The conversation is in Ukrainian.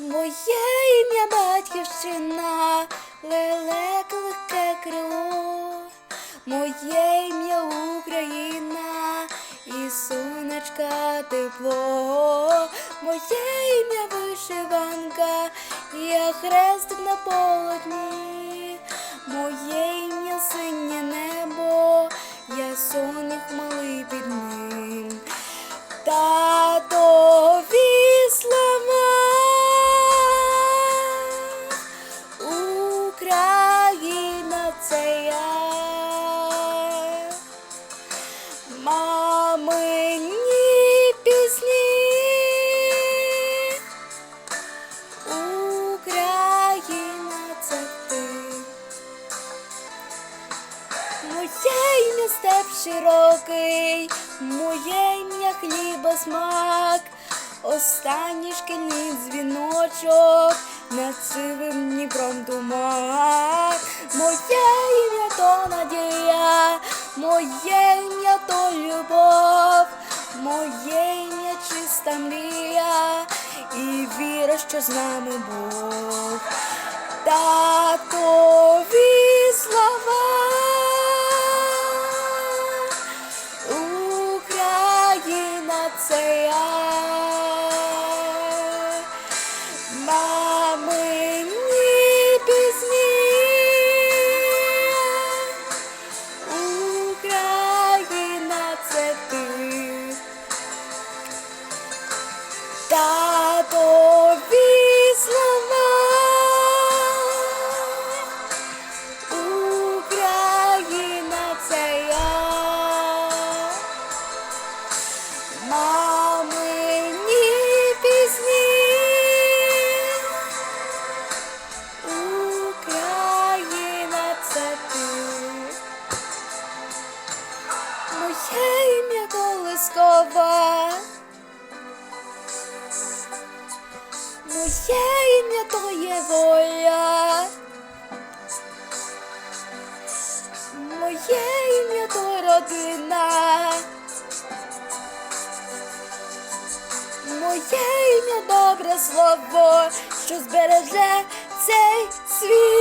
Моє ім'я батьківщина, лелек легке крило, моє ім'я Україна і сонечка тепло, моє ім'я вишиванка, я хрестик на полотні, моє ім'я синє небо, я соник малий під ним. Мамині пісні. Україна це ти. Моє ім'я степ широкий, моє ім'я хліба смак, останній шкільний дзвіночок над сивим Дніпром тумак. Моє ім'я то надія, моє ім'я то любов, моє ім'я чиста мрія і віра, що з нами Бог. Татові слова Україна це я Моє ім'я колискова Моє ім'я то є воля. Моє ім'я то родина. Моє ім'я добре слово, що збереже цей світ.